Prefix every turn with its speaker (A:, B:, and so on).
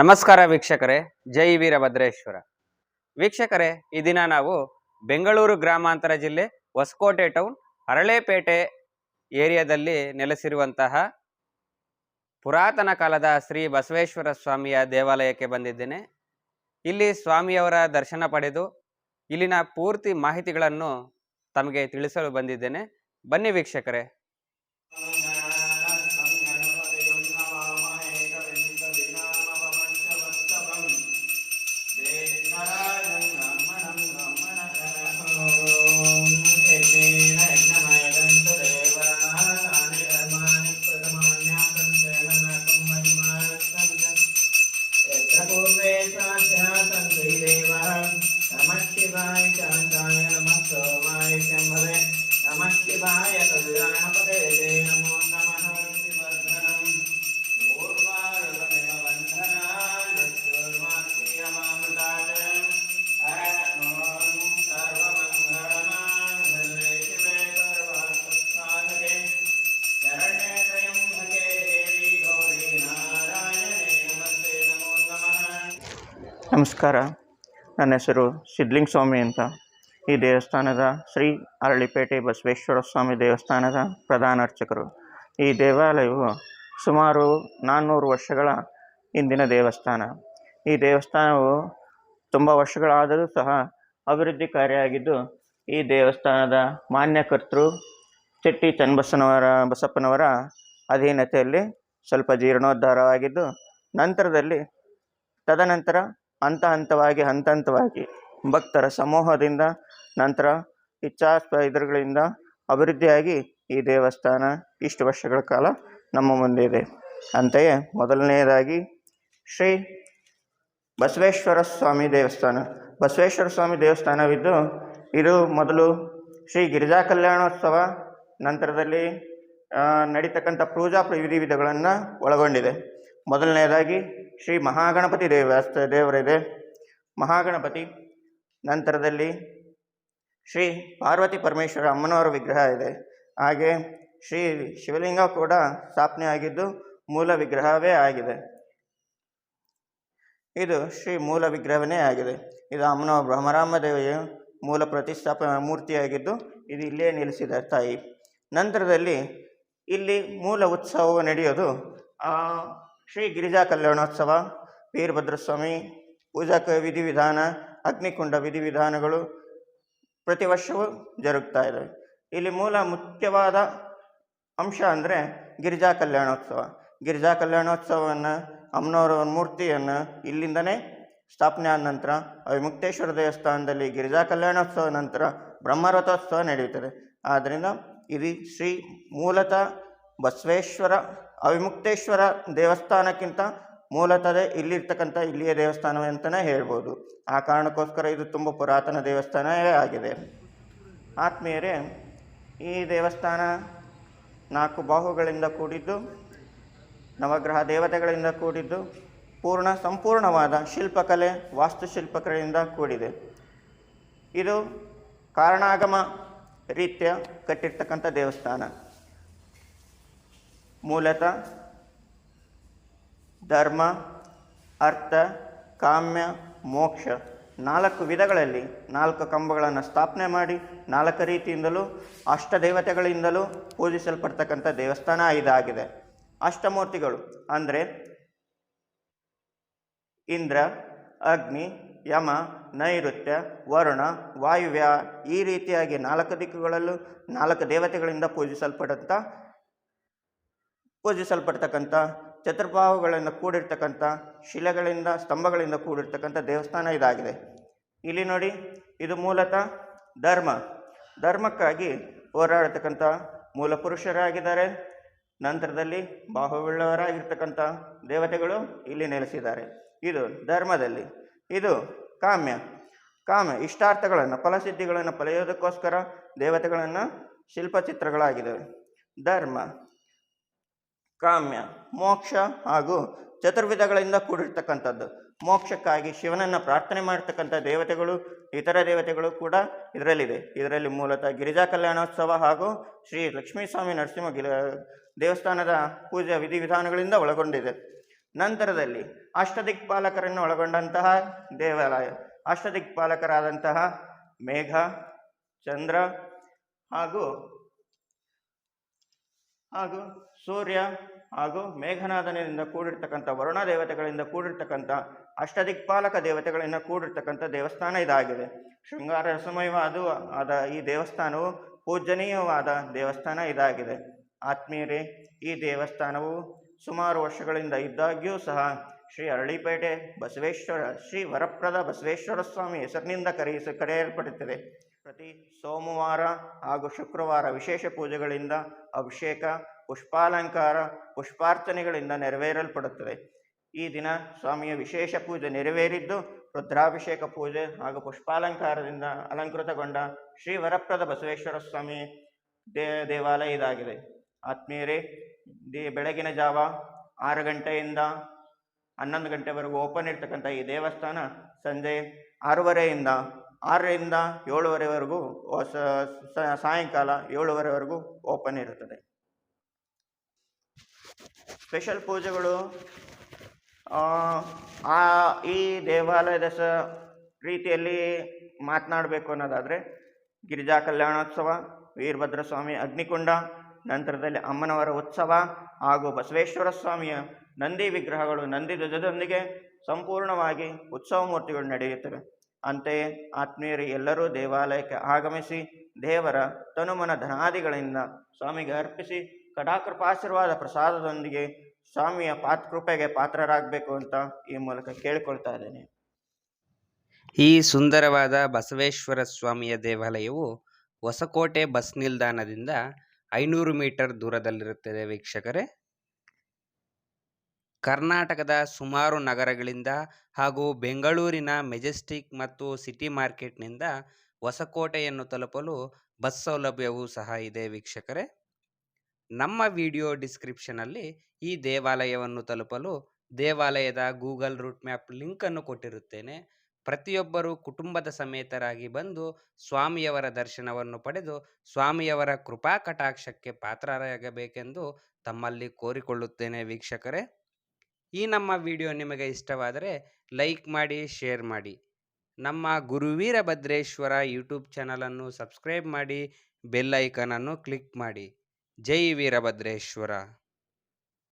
A: ನಮಸ್ಕಾರ ವೀಕ್ಷಕರೇ, ಜೈ ವೀರಭದ್ರೇಶ್ವರ. ವೀಕ್ಷಕರೇ, ಈ ದಿನ ನಾವು ಬೆಂಗಳೂರು ಗ್ರಾಮಾಂತರ ಜಿಲ್ಲೆ ಹೊಸಕೋಟೆ ಟೌನ್ ಹರಳೆಪೇಟೆ ಏರಿಯಾದಲ್ಲಿ ನೆಲೆಸಿರುವಂತಹ ಪುರಾತನ ಕಾಲದ ಶ್ರೀ ಬಸವೇಶ್ವರ ಸ್ವಾಮಿಯ ದೇವಾಲಯಕ್ಕೆ ಬಂದಿದ್ದೇನೆ. ಇಲ್ಲಿ ಸ್ವಾಮಿಯವರ ದರ್ಶನ ಪಡೆದು ಇಲ್ಲಿನ ಪೂರ್ತಿ ಮಾಹಿತಿಗಳನ್ನು ತಮಗೆ ತಿಳಿಸಲು ಬಂದಿದ್ದೇನೆ. ಬನ್ನಿ ವೀಕ್ಷಕರೇ.
B: ನಮಸ್ಕಾರ. ನನ್ನ ಹೆಸರು ಸಿದ್ಲಿಂಗ ಸ್ವಾಮಿ ಅಂತ. ಈ ದೇವಸ್ಥಾನದ ಶ್ರೀ ಅರಳಿಪೇಟೆ ಬಸವೇಶ್ವರ ಸ್ವಾಮಿ ದೇವಸ್ಥಾನದ ಪ್ರಧಾನ ಅರ್ಚಕರು. ಈ ದೇವಾಲಯವು ಸುಮಾರು ನಾನ್ನೂರು ವರ್ಷಗಳ ಹಿಂದಿನ ದೇವಸ್ಥಾನ. ಈ ದೇವಸ್ಥಾನವು ತುಂಬ ವರ್ಷಗಳಾದರೂ ಸಹ ಅಭಿವೃದ್ಧಿ ಕಾರ್ಯಾಗಿದ್ದು ಈ ದೇವಸ್ಥಾನದ ಮಾನ್ಯಕರ್ತೃ ಚೆಟ್ಟಿ ಚನ್ನಬಸನವರ, ಬಸಪ್ಪನವರ ಅಧೀನತೆಯಲ್ಲಿ ಸ್ವಲ್ಪ ಜೀರ್ಣೋದ್ಧಾರವಾಗಿದ್ದು, ನಂತರದಲ್ಲಿ ತದನಂತರ ಹಂತ ಹಂತವಾಗಿ ಹಂತ ಹಂತವಾಗಿ. ಭಕ್ತರ ಸಮೂಹದಿಂದ ನಂತರ ಇಚ್ಛಾ ಅಭಿವೃದ್ಧಿಯಾಗಿ ಈ ದೇವಸ್ಥಾನ ಇಷ್ಟು ವರ್ಷಗಳ ಕಾಲ ನಮ್ಮ ಮುಂದೆ ಇದೆ. ಅಂತೆಯೇ ಮೊದಲನೆಯದಾಗಿ ಶ್ರೀ ಬಸವೇಶ್ವರ ಸ್ವಾಮಿ ದೇವಸ್ಥಾನ. ಬಸವೇಶ್ವರ ಸ್ವಾಮಿ ದೇವಸ್ಥಾನವಿದ್ದು, ಇದು ಮೊದಲು ಶ್ರೀ ಗಿರಿಜಾ ಕಲ್ಯಾಣೋತ್ಸವ ನಂತರದಲ್ಲಿ ನಡೀತಕ್ಕಂಥ ಪೂಜಾ ವಿಧಿವಿಧಗಳನ್ನು ಒಳಗೊಂಡಿದೆ. ಮೊದಲನೆಯದಾಗಿ ಶ್ರೀ ಮಹಾಗಣಪತಿ ದೇವಸ್ಥ ದೇವರಿದೆ. ಮಹಾಗಣಪತಿ, ನಂತರದಲ್ಲಿ ಶ್ರೀ ಪಾರ್ವತಿ ಪರಮೇಶ್ವರ ಅಮ್ಮನವರ ವಿಗ್ರಹ ಇದೆ. ಹಾಗೆ ಶ್ರೀ ಶಿವಲಿಂಗ ಕೂಡ ಸ್ಥಾಪನೆ ಆಗಿದ್ದು ಮೂಲ ವಿಗ್ರಹವೇ ಆಗಿದೆ. ಇದು ಶ್ರೀ ಮೂಲ ವಿಗ್ರಹವೇ ಆಗಿದೆ. ಇದು ಅಮ್ಮನವ ಬ್ರಹ್ಮರಾಮ ದೇವಿಯ ಮೂಲ ಪ್ರತಿಷ್ಠಾಪ, ಮೂರ್ತಿಯಾಗಿದ್ದು ಇದು ಇಲ್ಲೇ ನಿಲ್ಲಿಸಿದೆ ತಾಯಿ. ನಂತರದಲ್ಲಿ ಇಲ್ಲಿ ಮೂಲ ಉತ್ಸವವು ನಡೆಯೋದು ಶ್ರೀ ಗಿರಿಜಾ ಕಲ್ಯಾಣೋತ್ಸವ, ವೀರಭದ್ರಸ್ವಾಮಿ ಪೂಜಾ ವಿಧಿವಿಧಾನ, ಅಗ್ನಿಕುಂಡ ವಿಧಿವಿಧಾನಗಳು ಪ್ರತಿ ವರ್ಷವೂ ಜರುಗ್ತಾ ಇದೆ ಇಲ್ಲಿ ಮೂಲ ಮುಖ್ಯವಾದ ಅಂಶ ಅಂದರೆ ಗಿರಿಜಾ ಕಲ್ಯಾಣೋತ್ಸವ. ಗಿರಿಜಾ ಕಲ್ಯಾಣೋತ್ಸವವನ್ನು ಅಮ್ಮನವರ ಮೂರ್ತಿಯನ್ನು ಇಲ್ಲಿಂದನೇ ಸ್ಥಾಪನೆ ಆದ ನಂತರ ಅವಿಮುಕ್ತೇಶ್ವರ ದೇವಸ್ಥಾನದಲ್ಲಿ ಗಿರಿಜಾ ಕಲ್ಯಾಣೋತ್ಸವ ನಂತರ ಬ್ರಹ್ಮರಥೋತ್ಸವ ನಡೆಯುತ್ತದೆ. ಆದ್ದರಿಂದ ಇದು ಶ್ರೀ ಮೂಲತಃ ಬಸವೇಶ್ವರ ಅವಿಮುಕ್ತೇಶ್ವರ ದೇವಸ್ಥಾನಕ್ಕಿಂತ ಮೂಲತಃ ಇಲ್ಲಿರ್ತಕ್ಕಂಥ ಇಲ್ಲಿಯ ದೇವಸ್ಥಾನವೇ ಅಂತಲೇ ಹೇಳ್ಬೋದು. ಆ ಕಾರಣಕ್ಕೋಸ್ಕರ ಇದು ತುಂಬ ಪುರಾತನ ದೇವಸ್ಥಾನವೇ ಆಗಿದೆ. ಆತ್ಮೀಯರೇ, ಈ ದೇವಸ್ಥಾನ ನಾಲ್ಕು ಬಾಹುಗಳಿಂದ ಕೂಡಿದ್ದು, ನವಗ್ರಹ ದೇವತೆಗಳಿಂದ ಕೂಡಿದ್ದು, ಪೂರ್ಣ ಸಂಪೂರ್ಣವಾದ ಶಿಲ್ಪಕಲೆ ವಾಸ್ತುಶಿಲ್ಪಕಲೆಯಿಂದ ಕೂಡಿದೆ. ಇದು ಕಾರಣಾಗಮ ರೀತಿಯ ಕಟ್ಟಿರ್ತಕ್ಕಂಥ ದೇವಸ್ಥಾನ. ಮೂಲತಃ ಧರ್ಮ, ಅರ್ಥ, ಕಾಮ್ಯ, ಮೋಕ್ಷ ನಾಲ್ಕು ವಿಧಗಳಲ್ಲಿ ನಾಲ್ಕು ಕಂಬಗಳನ್ನು ಸ್ಥಾಪನೆ ಮಾಡಿ ನಾಲ್ಕು ರೀತಿಯಿಂದಲೂ ಅಷ್ಟದೇವತೆಗಳಿಂದಲೂ ಪೂಜಿಸಲ್ಪಡ್ತಕ್ಕಂಥ ದೇವಸ್ಥಾನ ಇದಾಗಿದೆ. ಅಷ್ಟಮೂರ್ತಿಗಳು ಅಂದರೆ ಇಂದ್ರ, ಅಗ್ನಿ, ಯಮ, ನೈಋತ್ಯ, ವರುಣ, ವಾಯುವ್ಯ ಈ ರೀತಿಯಾಗಿ ನಾಲ್ಕು ದಿಕ್ಕುಗಳಲ್ಲೂ ನಾಲ್ಕು ದೇವತೆಗಳಿಂದ ಪೂಜಿಸಲ್ಪಡಂಥ ಪೂಜಿಸಲ್ಪಡ್ತಕ್ಕಂಥ ಚತುರ್ಭಾವಗಳನ್ನು ಕೂಡಿರ್ತಕ್ಕಂಥ, ಶಿಲೆಗಳಿಂದ, ಸ್ತಂಭಗಳಿಂದ ಕೂಡಿರ್ತಕ್ಕಂಥ ದೇವಸ್ಥಾನ ಇದಾಗಿದೆ. ಇಲ್ಲಿ ನೋಡಿ, ಇದು ಮೂಲತಃ ಧರ್ಮ. ಧರ್ಮಕ್ಕಾಗಿ ಹೋರಾಡತಕ್ಕಂಥ ಮೂಲ ಪುರುಷರಾಗಿದ್ದಾರೆ. ನಂತರದಲ್ಲಿ ಬಾಹುವುಳ್ಳವರಾಗಿರ್ತಕ್ಕಂಥ ದೇವತೆಗಳು ಇಲ್ಲಿ ನೆಲೆಸಿದ್ದಾರೆ. ಇದು ಧರ್ಮದಲ್ಲಿ. ಇದು ಕಾಮ್ಯ. ಕಾಮ್ಯ ಇಷ್ಟಾರ್ಥಗಳನ್ನು, ಫಲಸಿದ್ಧಿಗಳನ್ನು ಪಡೆಯೋದಕ್ಕೋಸ್ಕರ ದೇವತೆಗಳನ್ನು ಶಿಲ್ಪಚಿತ್ರಗಳಾಗಿದ್ದಾವೆ ಧರ್ಮ. ಕಾಮ್ಯ, ಮೋಕ್ಷ ಹಾಗೂ ಚತುರ್ವಿಧಗಳಿಂದ ಕೂಡಿರ್ತಕ್ಕಂಥದ್ದು. ಮೋಕ್ಷಕ್ಕಾಗಿ ಶಿವನನ್ನು ಪ್ರಾರ್ಥನೆ ಮಾಡ್ತಕ್ಕಂಥ ದೇವತೆಗಳು, ಇತರ ದೇವತೆಗಳು ಕೂಡ ಇದರಲ್ಲಿದೆ ಇದರಲ್ಲಿ ಮೂಲತಃ ಗಿರಿಜಾ ಕಲ್ಯಾಣೋತ್ಸವ ಹಾಗೂ ಶ್ರೀ ಲಕ್ಷ್ಮೀಸ್ವಾಮಿ ನರಸಿಂಹ ಗಿರ ದೇವಸ್ಥಾನದ ಪೂಜಾ ವಿಧಿವಿಧಾನಗಳಿಂದ ಒಳಗೊಂಡಿದೆ. ನಂತರದಲ್ಲಿ ಅಷ್ಟದಿಕ್ಪಾಲಕರನ್ನು ಒಳಗೊಂಡಂತಹ ದೇವಾಲಯ, ಅಷ್ಟದಿಕ್ಪಾಲಕರಾದಂತಹ ಮೇಘ, ಚಂದ್ರ ಹಾಗೂ ಹಾಗೂ ಸೂರ್ಯ ಹಾಗೂ ಮೇಘನಾದನಿಂದ ಕೂಡಿರ್ತಕ್ಕಂಥ ವರುಣ ದೇವತೆಗಳಿಂದ ಕೂಡಿರ್ತಕ್ಕಂಥ ಅಷ್ಟದಿಕ್ಪಾಲಕ ದೇವತೆಗಳಿಂದ ಕೂಡಿರ್ತಕ್ಕಂಥ ದೇವಸ್ಥಾನ ಇದಾಗಿದೆ. ಶೃಂಗಾರ ರಸಮಯವಾದ ಆದ ಈ ದೇವಸ್ಥಾನವು ಪೂಜನೀಯವಾದ ದೇವಸ್ಥಾನ ಇದಾಗಿದೆ. ಆತ್ಮೀಯರೇ, ಈ ದೇವಸ್ಥಾನವು ಸುಮಾರು ವರ್ಷಗಳಿಂದ ಇದ್ದಾಗ್ಯೂ ಸಹ ಶ್ರೀ ಅರಳಿಪೇಟೆ ಬಸವೇಶ್ವರ ಶ್ರೀ ವರಪ್ರದ ಬಸವೇಶ್ವರ ಸ್ವಾಮಿ ಹೆಸರಿನಿಂದ ಕರೆಯಿಸ, ಕರೆಯಲ್ಪಡುತ್ತದೆ. ಪ್ರತಿ ಸೋಮವಾರ ಹಾಗೂ ಶುಕ್ರವಾರ ವಿಶೇಷ ಪೂಜೆಗಳಿಂದ ಅಭಿಷೇಕ, ಪುಷ್ಪಾಲಂಕಾರ, ಪುಷ್ಪಾರ್ಚನೆಗಳಿಂದ ನೆರವೇರಲ್ಪಡುತ್ತದೆ. ಈ ದಿನ ಸ್ವಾಮಿಯ ವಿಶೇಷ ಪೂಜೆ ನೆರವೇರಿದ್ದು ರುದ್ರಾಭಿಷೇಕ ಪೂಜೆ ಹಾಗೂ ಪುಷ್ಪಾಲಂಕಾರದಿಂದ ಅಲಂಕೃತಗೊಂಡ ಶ್ರೀ ವರಪ್ರದ ಬಸವೇಶ್ವರ ಸ್ವಾಮಿ ದೇ, ದೇವಾಲಯ ಇದಾಗಿದೆ. ಆತ್ಮೀಯರೇ ದೇ ಬೆಳಗಿನ ಜಾವ ಆರು ಗಂಟೆಯಿಂದ ಹನ್ನೊಂದು ಗಂಟೆವರೆಗೂ ಓಪನ್ ಇರ್ತಕ್ಕಂಥ ಈ ದೇವಸ್ಥಾನ ಸಂಜೆ ಆರೂವರೆಯಿಂದ ಆರರಿಂದ ಏಳುವರೆವರೆಗೂ ಸಾಯಂಕಾಲ ಏಳುವರೆವರೆಗೂ ಓಪನ್ ಇರುತ್ತದೆ. ಸ್ಪೆಷಲ್ ಪೂಜೆಗಳು, ಆ ಈ ದೇವಾಲಯದ ಸ, ರೀತಿಯಲ್ಲಿ ಮಾತನಾಡಬೇಕು ಅನ್ನೋದಾದರೆ ಗಿರಿಜಾ ಕಲ್ಯಾಣೋತ್ಸವ ವೀರಭದ್ರ ಸ್ವಾಮಿ ಅಗ್ನಿಕುಂಡ, ನಂತರದಲ್ಲಿ ಅಮ್ಮನವರ ಉತ್ಸವ ಹಾಗೂ ಬಸವೇಶ್ವರ ಸ್ವಾಮಿಯ ನಂದಿ ವಿಗ್ರಹಗಳು ನಂದಿ ಧ್ವಜದೊಂದಿಗೆ ಸಂಪೂರ್ಣವಾಗಿ ಉತ್ಸವ ಮೂರ್ತಿಗಳು ನಡೆಯುತ್ತವೆ. ಅಂತೆಯೇ ಆತ್ಮೀಯರು, ಎಲ್ಲರೂ ದೇವಾಲಯಕ್ಕೆ ಆಗಮಿಸಿ ದೇವರ ತನುಮನ ಧನಾದಿಗಳಿಂದ ಸ್ವಾಮಿಗೆ ಅರ್ಪಿಸಿ ಕಡಾಕೃಪಾಶೀರ್ವಾದ ಪ್ರಸಾದದೊಂದಿಗೆ ಸ್ವಾಮಿಯ ಪಾತ್ ಕೃಪೆಗೆ ಪಾತ್ರರಾಗಬೇಕು ಅಂತ ಈ ಮೂಲಕ ಕೇಳಿಕೊಳ್ತಾ ಇದ್ದೇನೆ.
A: ಈ ಸುಂದರವಾದ ಬಸವೇಶ್ವರ ಸ್ವಾಮಿಯ ದೇವಾಲಯವು ಹೊಸಕೋಟೆ ಬಸ್ ನಿಲ್ದಾಣದಿಂದ ಐನೂರು ಮೀಟರ್ ದೂರದಲ್ಲಿರುತ್ತದೆ ವೀಕ್ಷಕರೇ. ಕರ್ನಾಟಕದ ಸುಮಾರು ನಗರಗಳಿಂದ ಹಾಗೂ ಬೆಂಗಳೂರಿನ ಮೆಜೆಸ್ಟಿಕ್ ಮತ್ತು ಸಿಟಿ ಮಾರ್ಕೆಟ್ನಿಂದ ಹೊಸಕೋಟೆಯನ್ನು ತಲುಪಲು ಬಸ್ ಸೌಲಭ್ಯವೂ ಸಹ ಇದೆ ವೀಕ್ಷಕರೇ. ನಮ್ಮ ವಿಡಿಯೋ ಡಿಸ್ಕ್ರಿಪ್ಷನಲ್ಲಿ ಈ ದೇವಾಲಯವನ್ನು ತಲುಪಲು ದೇವಾಲಯದ ಗೂಗಲ್ ರೂಟ್ ಮ್ಯಾಪ್ ಲಿಂಕನ್ನು ಕೊಟ್ಟಿರುತ್ತೇನೆ. ಪ್ರತಿಯೊಬ್ಬರೂ ಕುಟುಂಬದ ಸಮೇತರಾಗಿ ಬಂದು ಸ್ವಾಮಿಯವರ ದರ್ಶನವನ್ನು ಪಡೆದು ಸ್ವಾಮಿಯವರ ಕೃಪಾ ಕಟಾಕ್ಷಕ್ಕೆ ಪಾತ್ರರಾಗಬೇಕೆಂದು ತಮ್ಮಲ್ಲಿ ಕೋರಿಕೊಳ್ಳುತ್ತೇನೆ ವೀಕ್ಷಕರೇ. ಈ ನಮ್ಮ ವಿಡಿಯೋ ನಿಮಗೆ ಇಷ್ಟವಾದರೆ ಲೈಕ್ ಮಾಡಿ, ಶೇರ್ ಮಾಡಿ. ನಮ್ಮ ಗುರುವೀರ ಭದ್ರೇಶ್ವರ ಯೂಟ್ಯೂಬ್ ಚಾನಲನ್ನು ಸಬ್ಸ್ಕ್ರೈಬ್ ಮಾಡಿ, ಬೆಲ್ ಐಕನನ್ನು ಕ್ಲಿಕ್ ಮಾಡಿ. ಜೈ ವೀರಭದ್ರೇಶ್ವರ